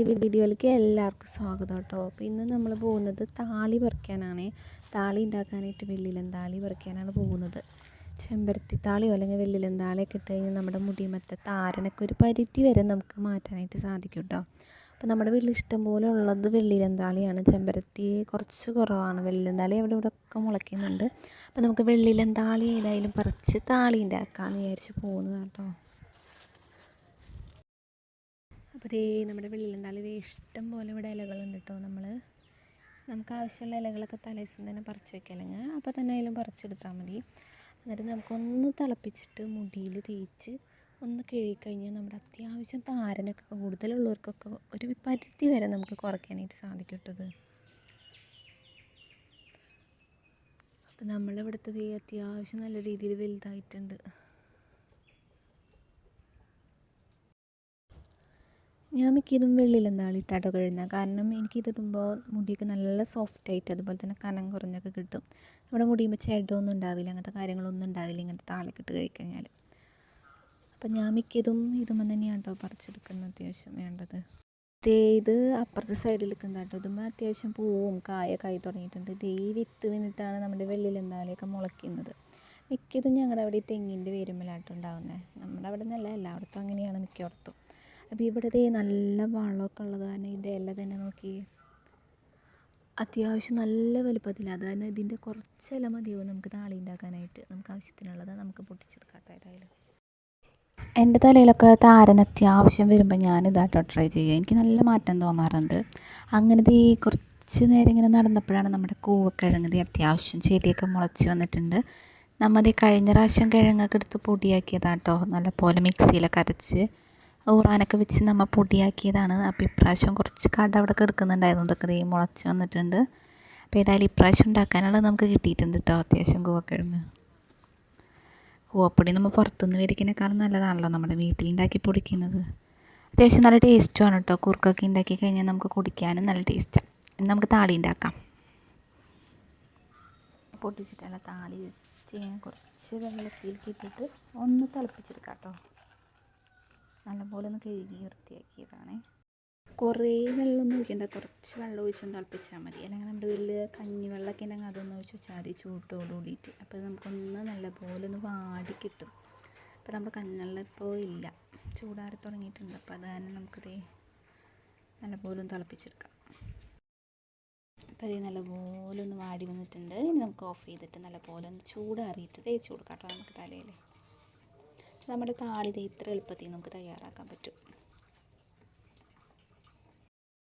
പുതിയൊരു വീഡിയോയിലേക്ക് എല്ലാവർക്കും സ്വാഗതം കേട്ടോ. അപ്പോൾ ഇന്ന് നമ്മൾ പോകുന്നത് താളി പറിക്കാനാണ്. താളി ഉണ്ടാക്കാനായിട്ട് വെള്ളിലം താളി പറിക്കാനാണ് പോകുന്നത്. ചെമ്പരത്തി താളിയോ അല്ലെങ്കിൽ വെള്ളിലം താളിയൊക്കെ ഇട്ട് കഴിഞ്ഞാൽ നമ്മുടെ മുടിമത്തെ താരനൊക്കെ ഒരു പരിധി വരെ നമുക്ക് മാറ്റാനായിട്ട് സാധിക്കും കേട്ടോ. അപ്പോൾ നമ്മുടെ വീട്ടിൽ ഇഷ്ടം പോലെ ഉള്ളത് വെള്ളിലം താളിയാണ്. ചെമ്പരത്തി കുറച്ച് കുറവാണ് വെള്ളിലം താളി. അവിടെ ഇവിടെ ഒക്കെ മുളയ്ക്കുന്നുണ്ട്. അപ്പോൾ നമുക്ക് വെള്ളിലം താളി ഏതായാലും പറിച്ച് താളി ഉണ്ടാക്കാമെന്ന് വിചാരിച്ച് പോകുന്നതാണ് കേട്ടോ. അപ്പോൾ ദേ നമ്മുടെ വെള്ളിലന്താളി ഇതേ ഇഷ്ടം പോലെ ഇവിടെ ഇലകളുണ്ട് കേട്ടോ നമ്മൾ. നമുക്ക് ആവശ്യമുള്ള ഇലകളൊക്കെ തലേദിവസം തന്നെ പറിച്ച് വെക്കുക അല്ലെങ്കിൽ അപ്പോൾ തന്നെ അതിലും പറിച്ചെടുത്താൽ മതി. എന്നിട്ട് നമുക്കൊന്ന് തിളപ്പിച്ചിട്ട് മുടിയിൽ തേച്ച് ഒന്ന് കഴുകിക്കഴിഞ്ഞാൽ നമ്മുടെ അത്യാവശ്യം താരനൊക്കെ കൂടുതലുള്ളവർക്കൊക്കെ ഒരു പരിധി വരെ നമുക്ക് കുറയ്ക്കാനായിട്ട് സാധിക്കും കേട്ടത് അപ്പോൾ നമ്മളിവിടുത്തെ ഈ അത്യാവശ്യം നല്ല രീതിയിൽ വലുതായിട്ടുണ്ട്. ഞാൻ മിക്കതും വെള്ളിയിലെന്താണ് ഇട്ടാട്ടോ കഴുകുന്നത് കാരണം എനിക്കിതിടുമ്പോൾ മുടിയൊക്കെ നല്ല സോഫ്റ്റ് ആയിട്ട് അതുപോലെ തന്നെ കനം കുറഞ്ഞൊക്കെ കിട്ടും. നമ്മുടെ മുടിയുമ്പോൾ ചെടൊന്നും ഉണ്ടാവില്ല അങ്ങനത്തെ കാര്യങ്ങളൊന്നും ഉണ്ടാവില്ല ഇങ്ങനത്തെ താളിക്കിട്ട് കഴിക്കഴിഞ്ഞാൽ അപ്പം ഞാൻ മിക്കതും ഇതുമ്പോൾ തന്നെയാണ് കേട്ടോ പറിച്ചെടുക്കുന്നത് അത്യാവശ്യം വേണ്ടത്. ദേ ഇത് അപ്പുറത്തെ സൈഡിൽ നിൽക്കുന്നത് കേട്ടോ ഇതുമ്പോൾ അത്യാവശ്യം പൂവും കായൊക്കെ ആയി തുടങ്ങിയിട്ടുണ്ട്. ദേ ഈ വിത്ത് വീണിട്ടാണ് നമ്മുടെ വെള്ളിലെന്താളിയൊക്കെ മുളയ്ക്കുന്നത്. മിക്കതും ഞങ്ങളുടെ അവിടെ ഈ തെങ്ങിന്റെ വേരുമ്പലായിട്ടുണ്ടാവുന്നത് നമ്മുടെ അവിടെ നിന്നല്ല എല്ലായിടത്തും അങ്ങനെയാണ് മിക്കയിടത്തും അപ്പോൾ ഇവിടെ ദേ നല്ല വളമൊക്കെ ഉള്ളത് കാരണം ഇതിന്റെ ഇല തന്നെ നോക്കി. അത്യാവശ്യം നല്ല വലുപ്പത്തിൽ അതായത് ഇതിന്റെ കുറച്ച് ഇല മതിയാവും നമുക്ക് താളി ഉണ്ടാക്കാനായിട്ട്. നമുക്ക് ആവശ്യത്തിനുള്ളത് നമുക്ക് പൊട്ടിച്ചെടുക്കാം ഏതായാലും. എന്റെ തലയിലൊക്കെ താരൻ അത്യാവശ്യം വരുമ്പോൾ ഞാൻ ഇതാട്ടോ ട്രൈ ചെയ്യുക. എനിക്ക് നല്ല മാറ്റം തോന്നാറുണ്ട്. അങ്ങനത്തെ ഈ കുറച്ച് നേരം ഇങ്ങനെ നടന്നപ്പോഴാണ് നമ്മുടെ കൂവക്കിഴങ്ങ് അത്യാവശ്യം ചെടിയൊക്കെ മുളച്ച് വന്നിട്ടുണ്ട്. നമ്മൾ കഴിഞ്ഞ പ്രാവശ്യം കിഴങ്ങൊക്കെ എടുത്ത് പൊടിയാക്കിയതാട്ടോ നല്ലപോലെ മിക്സിയിലൊക്കെ അരച്ച് ഊറാനൊക്കെ വെച്ച് നമ്മൾ പൊടിയാക്കിയതാണ്. അപ്പോൾ ഇപ്രാവശ്യം കുറച്ച് കട അവിടെ കിടക്കുന്നുണ്ടായിരുന്നു. ഇതൊക്കെ ദൈവം മുളച്ച് വന്നിട്ടുണ്ട്. അപ്പോൾ ഏതായാലും ഇപ്രാവശ്യം ഉണ്ടാക്കാനുള്ളത് നമുക്ക് കിട്ടിയിട്ടുണ്ട് കേട്ടോ അത്യാവശ്യം കൂവക്കിഴങ്ങ്. കൂവപ്പൊടി നമ്മൾ പുറത്തുനിന്ന് മേടിക്കുന്നേക്കാളും നല്ലതാണല്ലോ നമ്മുടെ വീട്ടിലുണ്ടാക്കി പൊടിക്കുന്നത്. അത്യാവശ്യം നല്ല ടേസ്റ്റുമാണ് കേട്ടോ കുറുക്കൊക്കെ ഉണ്ടാക്കി കഴിഞ്ഞാൽ നമുക്ക് കുടിക്കാനും നല്ല ടേസ്റ്റാണ് നമുക്ക് താളി ഉണ്ടാക്കാം. പൊട്ടിച്ചിട്ടുള്ള താളി ജസ്റ്റ് കുറച്ച് വെള്ളത്തിലേക്ക് ഇട്ടിട്ട് ഒന്ന് തിളപ്പിച്ചെടുക്കാം കേട്ടോ നല്ലപോലെ ഒന്ന് കഴുകി വൃത്തിയാക്കിയതാണ്. കുറേ വെള്ളമൊന്നും ഒഴിക്കണ്ട. കുറച്ച് വെള്ളം ഒഴിച്ചൊന്ന് തിളപ്പിച്ചാൽ മതി. അല്ലെങ്കിൽ നമ്മുടെ വീട്ടിൽ കഞ്ഞി വെള്ളമൊക്കെ ഉണ്ടെങ്കിൽ അതൊന്ന് ഒഴിച്ച് വെച്ചാൽ മതി ചൂട്ടോട് കൂടിയിട്ട്. അപ്പോൾ നമുക്കൊന്ന് നല്ലപോലെ ഒന്ന് വാടി കിട്ടും. അപ്പോൾ നമ്മുടെ കഞ്ഞെള്ളം ഇപ്പോൾ ഇല്ല. ചൂടാറി തുടങ്ങിയിട്ടുണ്ട്. അപ്പോൾ അത് കാരണം നമുക്കത് നല്ലപോലെ ഒന്ന് തിളപ്പിച്ചെടുക്കാം. അപ്പോൾ ഇത് നല്ലപോലെ ഒന്ന് വാടി വന്നിട്ടുണ്ട്. ഇനി നമുക്ക് ഓഫ് ചെയ്തിട്ട് നല്ലപോലെ ഒന്ന് ചൂടാറിയിട്ട് തേച്ച് കൊടുക്കാം കേട്ടോ നമുക്ക് തലയിൽ നമ്മുടെ താളി ഇത്ര എളുപ്പത്തിൽ നമുക്ക് തയ്യാറാക്കാൻ പറ്റും.